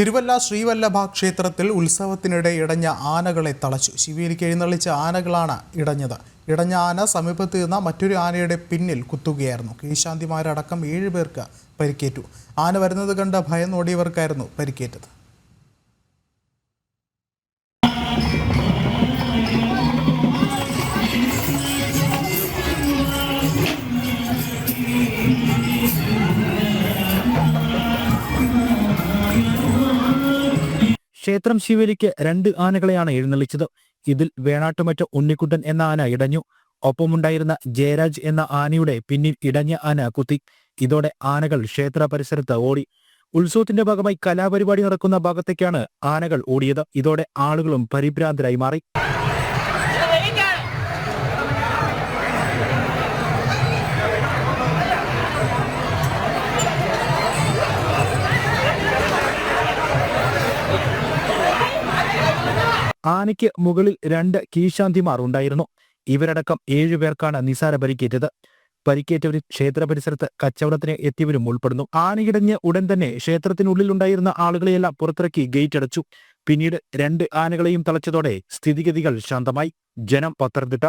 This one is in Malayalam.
തിരുവല്ല ശ്രീവല്ലഭ ക്ഷേത്രത്തിൽ ഉത്സവത്തിനിടെ ഇടഞ്ഞ ആനകളെ തളച്ചു. ശിവേലിക്ക് എഴുന്നള്ളിച്ച ആനകളാണ് ഇടഞ്ഞത്. ഇടഞ്ഞ ആന സമീപത്ത് നിന്ന മറ്റൊരു ആനയുടെ പിന്നിൽ കുത്തുകയായിരുന്നു. കീശാന്തിമാരടക്കം ഏഴ് പേർക്ക് പരിക്കേറ്റു. ആന വരുന്നത് കണ്ട് ഭയന്നോടിയവർക്കായിരുന്നു പരിക്കേറ്റത്. ക്ഷേത്രം ശിവലിക്ക് രണ്ട് ആനകളെയാണ് എഴുന്നള്ളിച്ചത്. ഇതിൽ വേണാട്ടുമറ്റ ഉണ്ണിക്കുട്ടൻ എന്ന ആന ഇടഞ്ഞു. ഒപ്പമുണ്ടായിരുന്ന ജയരാജ് എന്ന ആനയുടെ പിന്നിൽ ഇടഞ്ഞ ആന കുത്തി. ഇതോടെ ആനകൾ ക്ഷേത്ര പരിസരത്ത് ഓടി. ഉത്സവത്തിന്റെ ഭാഗമായി കലാപരിപാടി നടക്കുന്ന ഭാഗത്തേക്കാണ് ആനകൾ ഓടിയത്. ഇതോടെ ആളുകളും പരിഭ്രാന്തരായി മാറി. ആനയ്ക്ക് മുകളിൽ രണ്ട് കീശാന്തിമാർ ഉണ്ടായിരുന്നു. ഇവരടക്കം ഏഴുപേർക്കാണ് നിസാര പരിക്കേറ്റത്. പരിക്കേറ്റവർ ക്ഷേത്ര പരിസരത്ത് കച്ചവടത്തിന് എത്തിയവരും ഉൾപ്പെടുന്നു. ആനയിടഞ്ഞ് ഉടൻ തന്നെ ക്ഷേത്രത്തിനുള്ളിലുണ്ടായിരുന്ന ആളുകളെയെല്ലാം പുറത്തിറക്കി ഗേറ്റ് അടച്ചു. പിന്നീട് രണ്ട് ആനകളെയും തളച്ചതോടെ സ്ഥിതിഗതികൾ ശാന്തമായി. ജനം പത്തനംതിട്ട